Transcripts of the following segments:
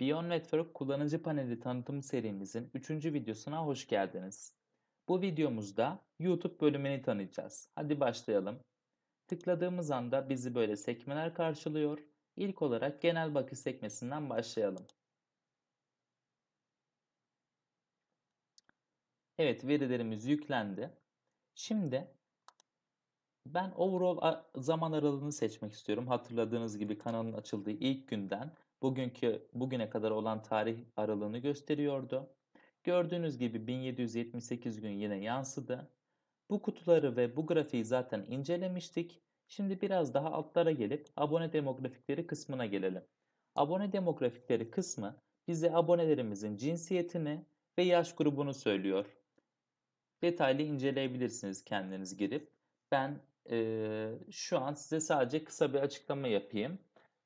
Beyond Network kullanıcı paneli tanıtım serimizin 3. videosuna hoş geldiniz. Bu videomuzda YouTube bölümünü tanıyacağız. Hadi başlayalım. Tıkladığımız anda bizi böyle sekmeler karşılıyor. İlk olarak genel bakış sekmesinden başlayalım. Evet verilerimiz yüklendi. Şimdi ben overall zaman aralığını seçmek istiyorum. Hatırladığınız gibi kanalın açıldığı ilk günden bugünkü bugüne kadar olan tarih aralığını gösteriyordu. Gördüğünüz gibi 1778 gün yine yansıdı. Bu kutuları ve bu grafiği zaten incelemiştik. Şimdi biraz daha altlara gelip abone demografikleri kısmına gelelim. Abone demografikleri kısmı bize abonelerimizin cinsiyetini ve yaş grubunu söylüyor. Detaylı inceleyebilirsiniz kendiniz girip. Ben e, şu an size sadece kısa bir açıklama yapayım.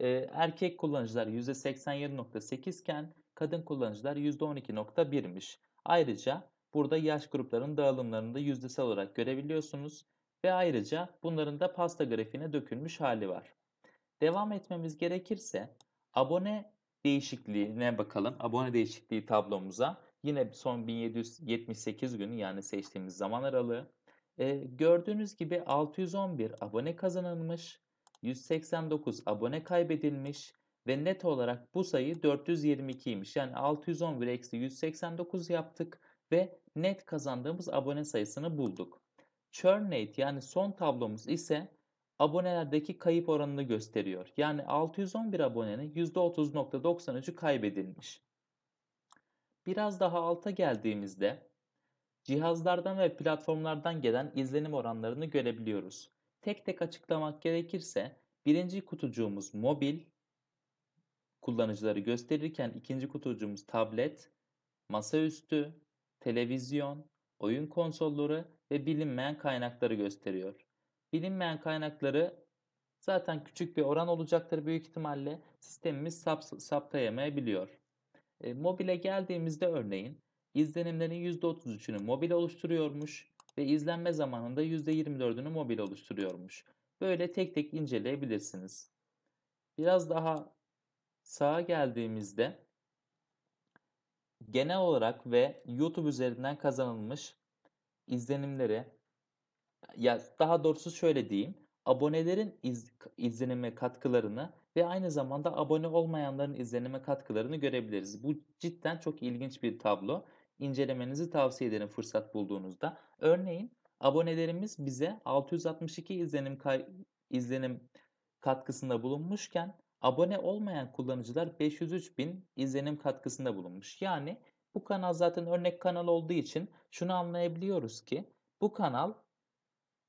E, erkek kullanıcılar %87.8 iken kadın kullanıcılar %12.1'miş. Ayrıca burada yaş gruplarının dağılımlarını da yüzdesel olarak görebiliyorsunuz. Ve ayrıca bunların da pasta grafiğine dökülmüş hali var. Devam etmemiz gerekirse abone değişikliğine bakalım. Abone değişikliği tablomuza. Yine son 1778 günü yani seçtiğimiz zaman aralığı. E, gördüğünüz gibi 611 abone kazanılmış, 189 abone kaybedilmiş ve net olarak bu sayı 422'ymiş. Yani 611 eksi 189 yaptık ve net kazandığımız abone sayısını bulduk. Churn rate yani son tablomuz ise abonelerdeki kayıp oranını gösteriyor. Yani 611 abonenin %30.93'ü kaybedilmiş. Biraz daha alta geldiğimizde cihazlardan ve platformlardan gelen izlenim oranlarını görebiliyoruz. Tek tek açıklamak gerekirse birinci kutucuğumuz mobil kullanıcıları gösterirken ikinci kutucuğumuz tablet, masaüstü, televizyon, oyun konsolları ve bilinmeyen kaynakları gösteriyor. Bilinmeyen kaynakları zaten küçük bir oran olacaktır büyük ihtimalle sistemimiz sap, saptayamayabiliyor. E, mobile geldiğimizde örneğin izlenimlerin %33'ünü mobil oluşturuyormuş ve izlenme zamanında %24'ünü mobil oluşturuyormuş. Böyle tek tek inceleyebilirsiniz. Biraz daha sağa geldiğimizde genel olarak ve YouTube üzerinden kazanılmış izlenimleri ya daha doğrusu şöyle diyeyim abonelerin iz, izlenime katkılarını ve aynı zamanda abone olmayanların izlenime katkılarını görebiliriz. Bu cidden çok ilginç bir tablo. İncelemenizi tavsiye ederim fırsat bulduğunuzda. Örneğin abonelerimiz bize 662 izlenim izlenim katkısında bulunmuşken abone olmayan kullanıcılar 503 bin izlenim katkısında bulunmuş. Yani bu kanal zaten örnek kanal olduğu için şunu anlayabiliyoruz ki bu kanal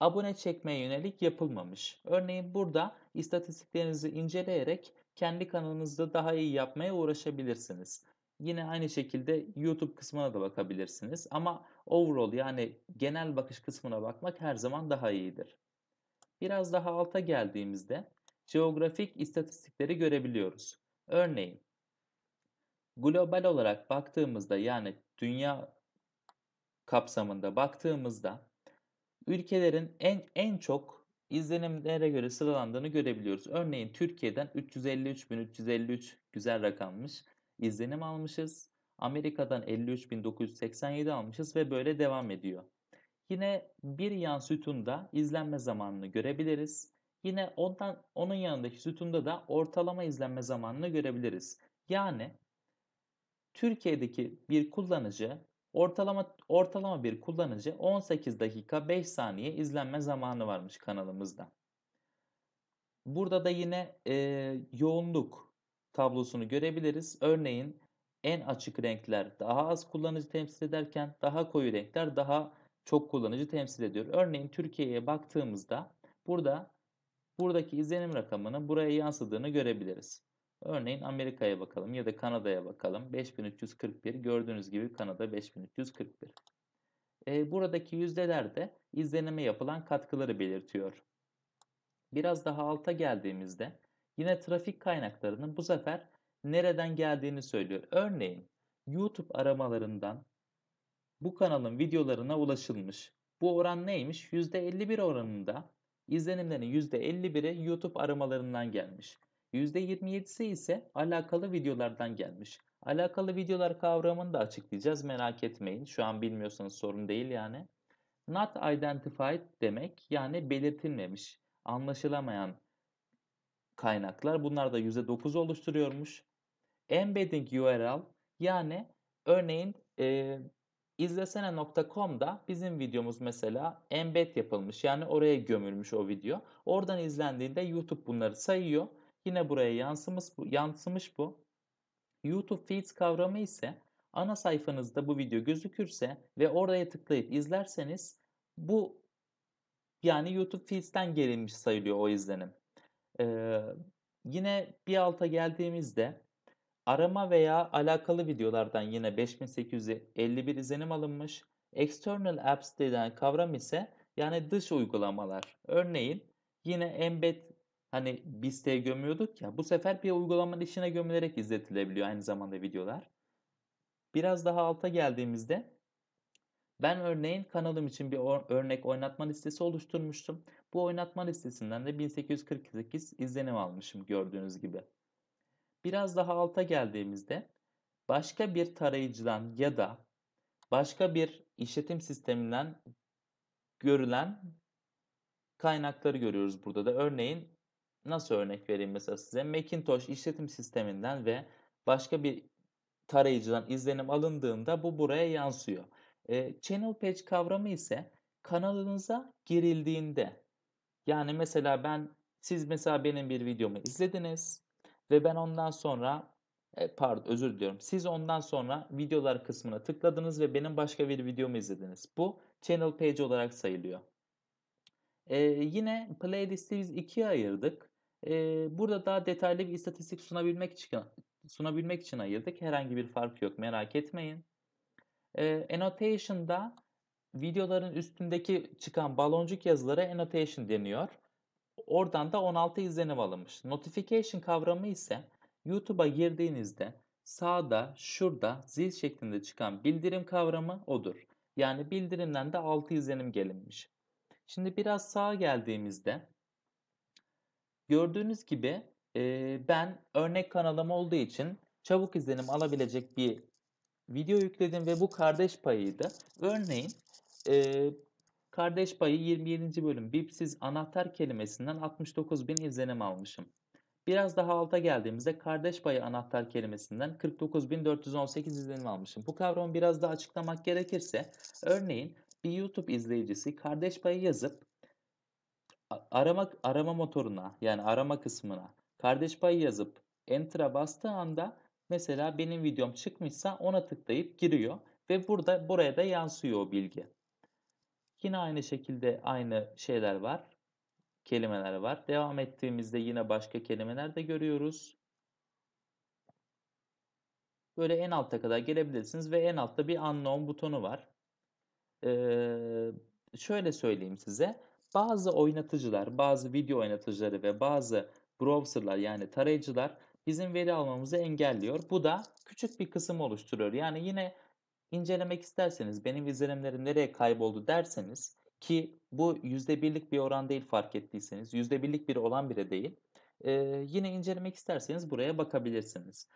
abone çekmeye yönelik yapılmamış. Örneğin burada istatistiklerinizi inceleyerek kendi kanalınızda daha iyi yapmaya uğraşabilirsiniz. Yine aynı şekilde YouTube kısmına da bakabilirsiniz. Ama overall yani genel bakış kısmına bakmak her zaman daha iyidir. Biraz daha alta geldiğimizde geografik istatistikleri görebiliyoruz. Örneğin global olarak baktığımızda yani dünya kapsamında baktığımızda ülkelerin en en çok izlenimlere göre sıralandığını görebiliyoruz. Örneğin Türkiye'den 353.353 güzel rakammış izlenim almışız. Amerika'dan 53.987 almışız ve böyle devam ediyor. Yine bir yan sütunda izlenme zamanını görebiliriz. Yine ondan onun yanındaki sütunda da ortalama izlenme zamanını görebiliriz. Yani Türkiye'deki bir kullanıcı ortalama ortalama bir kullanıcı 18 dakika 5 saniye izlenme zamanı varmış kanalımızda. Burada da yine e, yoğunluk tablosunu görebiliriz. Örneğin en açık renkler daha az kullanıcı temsil ederken daha koyu renkler daha çok kullanıcı temsil ediyor. Örneğin Türkiye'ye baktığımızda burada buradaki izlenim rakamının buraya yansıdığını görebiliriz. Örneğin Amerika'ya bakalım ya da Kanada'ya bakalım. 5341 gördüğünüz gibi Kanada 5341. E, buradaki yüzdeler de izlenime yapılan katkıları belirtiyor. Biraz daha alta geldiğimizde yine trafik kaynaklarının bu sefer nereden geldiğini söylüyor. Örneğin YouTube aramalarından bu kanalın videolarına ulaşılmış. Bu oran neymiş? %51 oranında izlenimlerin %51'i YouTube aramalarından gelmiş. %27'si ise alakalı videolardan gelmiş. Alakalı videolar kavramını da açıklayacağız. Merak etmeyin. Şu an bilmiyorsanız sorun değil yani. Not identified demek yani belirtilmemiş, anlaşılamayan kaynaklar. Bunlar da %9 oluşturuyormuş. Embedding URL yani örneğin e, izlesene.com'da bizim videomuz mesela embed yapılmış. Yani oraya gömülmüş o video. Oradan izlendiğinde YouTube bunları sayıyor. Yine buraya yansımış bu. Yansımış bu. YouTube Feeds kavramı ise ana sayfanızda bu video gözükürse ve oraya tıklayıp izlerseniz bu yani YouTube Feeds'ten gelinmiş sayılıyor o izlenim. Yine bir alta geldiğimizde arama veya alakalı videolardan yine 5851 izlenim alınmış. External Apps denilen kavram ise yani dış uygulamalar. Örneğin yine embed hani biz siteye gömüyorduk ya bu sefer bir uygulamanın içine gömülerek izletilebiliyor aynı zamanda videolar. Biraz daha alta geldiğimizde ben örneğin kanalım için bir örnek oynatma listesi oluşturmuştum. Bu oynatma listesinden de 1848 izlenim almışım gördüğünüz gibi. Biraz daha alta geldiğimizde başka bir tarayıcıdan ya da başka bir işletim sisteminden görülen kaynakları görüyoruz burada da. Örneğin nasıl örnek vereyim mesela size? Macintosh işletim sisteminden ve başka bir tarayıcıdan izlenim alındığında bu buraya yansıyor. E, channel page kavramı ise kanalınıza girildiğinde yani mesela ben siz mesela benim bir videomu izlediniz ve ben ondan sonra e, pardon özür diliyorum. Siz ondan sonra videolar kısmına tıkladınız ve benim başka bir videomu izlediniz. Bu channel page olarak sayılıyor. Ee, yine playlist'i biz ikiye ayırdık. Ee, burada daha detaylı bir istatistik sunabilmek için sunabilmek için ayırdık. Herhangi bir fark yok merak etmeyin. Ee, annotation'da videoların üstündeki çıkan baloncuk yazılara annotation deniyor. Oradan da 16 izlenim alınmış. Notification kavramı ise YouTube'a girdiğinizde sağda, şurada zil şeklinde çıkan bildirim kavramı odur. Yani bildirimden de 6 izlenim gelinmiş. Şimdi biraz sağa geldiğimizde gördüğünüz gibi e, ben örnek kanalım olduğu için çabuk izlenim alabilecek bir video yükledim ve bu kardeş payıydı. Örneğin e, kardeş payı 27. bölüm bipsiz anahtar kelimesinden 69 bin izlenim almışım. Biraz daha alta geldiğimizde kardeş payı anahtar kelimesinden 49.418 izlenim almışım. Bu kavramı biraz daha açıklamak gerekirse örneğin bir YouTube izleyicisi kardeş payı yazıp arama arama motoruna yani arama kısmına kardeş payı yazıp enter'a bastığı anda mesela benim videom çıkmışsa ona tıklayıp giriyor ve burada buraya da yansıyor o bilgi. Yine aynı şekilde aynı şeyler var. Kelimeler var. Devam ettiğimizde yine başka kelimeler de görüyoruz. Böyle en alta kadar gelebilirsiniz ve en altta bir unknown butonu var. Ee, şöyle söyleyeyim size. Bazı oynatıcılar, bazı video oynatıcıları ve bazı browserlar yani tarayıcılar bizim veri almamızı engelliyor. Bu da küçük bir kısım oluşturuyor. Yani yine incelemek isterseniz benim izlenimlerim nereye kayboldu derseniz ki bu %1'lik bir oran değil fark ettiyseniz %1'lik bir olan bile değil. Ee, yine incelemek isterseniz buraya bakabilirsiniz.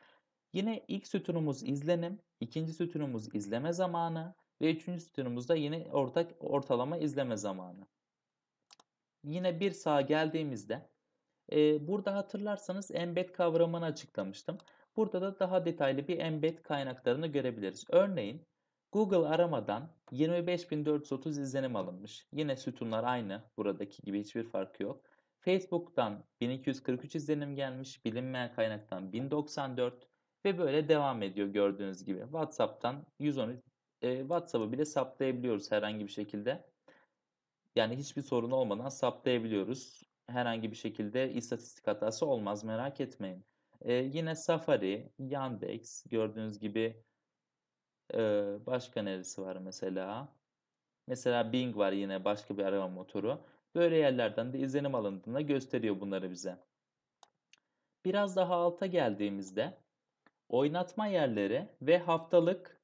Yine ilk sütunumuz izlenim, ikinci sütunumuz izleme zamanı ve üçüncü sütunumuzda yine ortak ortalama izleme zamanı. Yine bir sağa geldiğimizde e, burada hatırlarsanız embed kavramını açıklamıştım. Burada da daha detaylı bir embed kaynaklarını görebiliriz. Örneğin Google aramadan 25.430 izlenim alınmış. Yine sütunlar aynı buradaki gibi hiçbir farkı yok. Facebook'tan 1243 izlenim gelmiş. Bilinmeyen kaynaktan 1094 ve böyle devam ediyor gördüğünüz gibi. WhatsApp'tan 113 e, WhatsApp'ı bile saptayabiliyoruz herhangi bir şekilde. Yani hiçbir sorun olmadan saptayabiliyoruz. Herhangi bir şekilde istatistik hatası olmaz merak etmeyin. Ee, yine Safari, Yandex gördüğünüz gibi e, başka neresi var mesela? Mesela Bing var yine başka bir arama motoru. Böyle yerlerden de izlenim alındığında gösteriyor bunları bize. Biraz daha alta geldiğimizde oynatma yerleri ve haftalık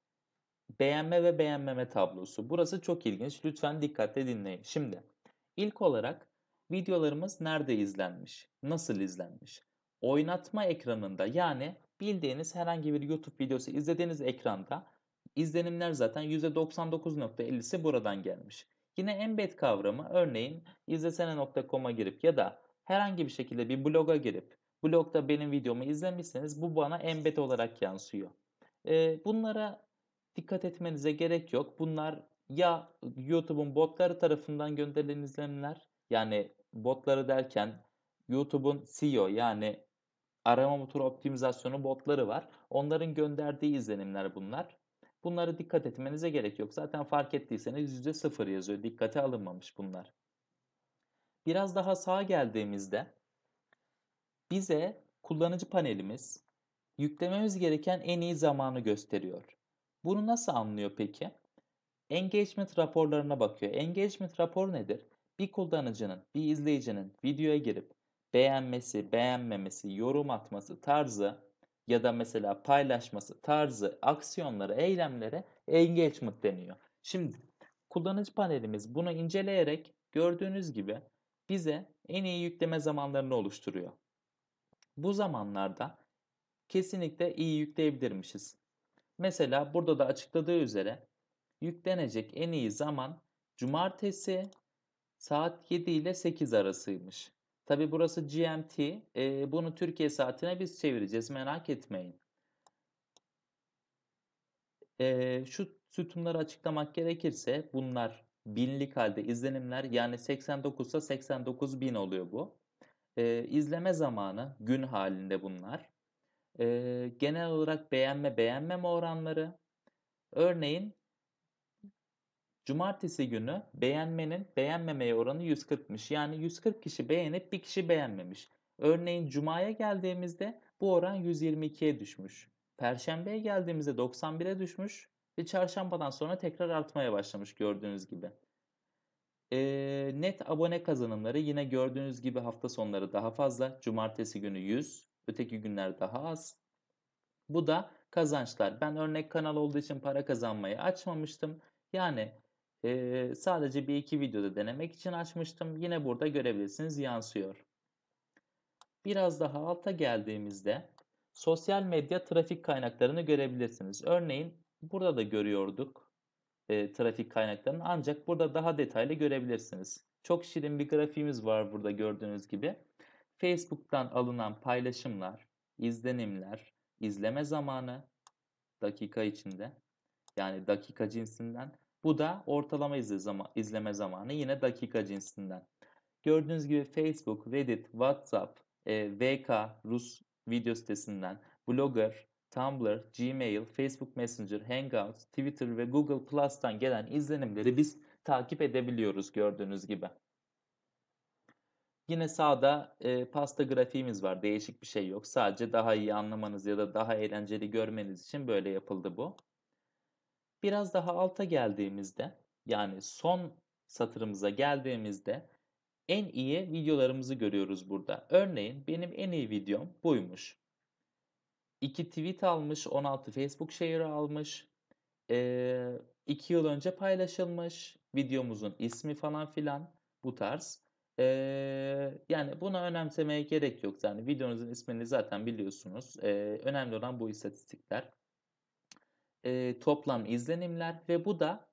beğenme ve beğenmeme tablosu. Burası çok ilginç. Lütfen dikkatle dinleyin. Şimdi ilk olarak videolarımız nerede izlenmiş? Nasıl izlenmiş? oynatma ekranında yani bildiğiniz herhangi bir YouTube videosu izlediğiniz ekranda izlenimler zaten %99.50'si buradan gelmiş. Yine embed kavramı örneğin izlesene.com'a girip ya da herhangi bir şekilde bir bloga girip blogda benim videomu izlemişseniz bu bana embed olarak yansıyor. Ee, bunlara dikkat etmenize gerek yok. Bunlar ya YouTube'un botları tarafından gönderilen izlenimler yani botları derken YouTube'un SEO yani arama motoru optimizasyonu botları var. Onların gönderdiği izlenimler bunlar. Bunlara dikkat etmenize gerek yok. Zaten fark ettiyseniz %0 yazıyor. Dikkate alınmamış bunlar. Biraz daha sağa geldiğimizde bize kullanıcı panelimiz yüklememiz gereken en iyi zamanı gösteriyor. Bunu nasıl anlıyor peki? Engagement raporlarına bakıyor. Engagement rapor nedir? Bir kullanıcının, bir izleyicinin videoya girip beğenmesi, beğenmemesi, yorum atması tarzı ya da mesela paylaşması tarzı aksiyonlara, eylemlere engagement deniyor. Şimdi kullanıcı panelimiz bunu inceleyerek gördüğünüz gibi bize en iyi yükleme zamanlarını oluşturuyor. Bu zamanlarda kesinlikle iyi yükleyebilirmişiz. Mesela burada da açıkladığı üzere yüklenecek en iyi zaman cumartesi saat 7 ile 8 arasıymış. Tabi burası GMT. E, bunu Türkiye saatine biz çevireceğiz. Merak etmeyin. E, şu sütunları açıklamak gerekirse bunlar binlik halde izlenimler yani 89 ise 89 bin oluyor bu. E, izleme zamanı gün halinde bunlar. E, genel olarak beğenme beğenmeme oranları. Örneğin Cumartesi günü beğenmenin beğenmemeye oranı 140'mış. Yani 140 kişi beğenip bir kişi beğenmemiş. Örneğin Cuma'ya geldiğimizde bu oran 122'ye düşmüş. Perşembeye geldiğimizde 91'e düşmüş ve çarşambadan sonra tekrar artmaya başlamış gördüğünüz gibi. E, net abone kazanımları yine gördüğünüz gibi hafta sonları daha fazla. Cumartesi günü 100, öteki günler daha az. Bu da kazançlar. Ben örnek kanal olduğu için para kazanmayı açmamıştım. Yani e, sadece bir iki videoda denemek için açmıştım. Yine burada görebilirsiniz yansıyor. Biraz daha alta geldiğimizde sosyal medya trafik kaynaklarını görebilirsiniz. Örneğin burada da görüyorduk e, trafik kaynaklarını ancak burada daha detaylı görebilirsiniz. Çok şirin bir grafiğimiz var burada gördüğünüz gibi. Facebook'tan alınan paylaşımlar, izlenimler, izleme zamanı dakika içinde yani dakika cinsinden bu da ortalama izleme zamanı yine dakika cinsinden. Gördüğünüz gibi Facebook, Reddit, WhatsApp, e, VK, Rus video sitesinden, Blogger, Tumblr, Gmail, Facebook Messenger, Hangouts, Twitter ve Google Plus'tan gelen izlenimleri biz takip edebiliyoruz gördüğünüz gibi. Yine sağda e, pasta grafiğimiz var. Değişik bir şey yok. Sadece daha iyi anlamanız ya da daha eğlenceli görmeniz için böyle yapıldı bu. Biraz daha alta geldiğimizde yani son satırımıza geldiğimizde en iyi videolarımızı görüyoruz burada. Örneğin benim en iyi videom buymuş. 2 tweet almış, 16 Facebook share almış. 2 ee, yıl önce paylaşılmış. Videomuzun ismi falan filan bu tarz. Ee, yani buna önemsemeye gerek yok. Yani videonuzun ismini zaten biliyorsunuz. Ee, önemli olan bu istatistikler e, toplam izlenimler ve bu da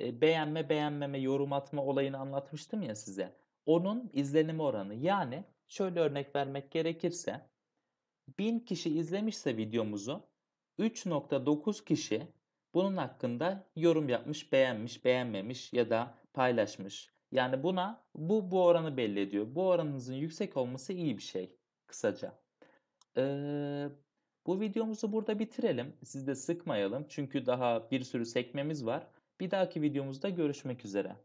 e, beğenme beğenmeme yorum atma olayını anlatmıştım ya size. Onun izlenimi oranı yani şöyle örnek vermek gerekirse 1000 kişi izlemişse videomuzu 3.9 kişi bunun hakkında yorum yapmış, beğenmiş, beğenmemiş ya da paylaşmış. Yani buna bu bu oranı belli ediyor. Bu oranınızın yüksek olması iyi bir şey kısaca. Ee, bu videomuzu burada bitirelim. Siz de sıkmayalım çünkü daha bir sürü sekmemiz var. Bir dahaki videomuzda görüşmek üzere.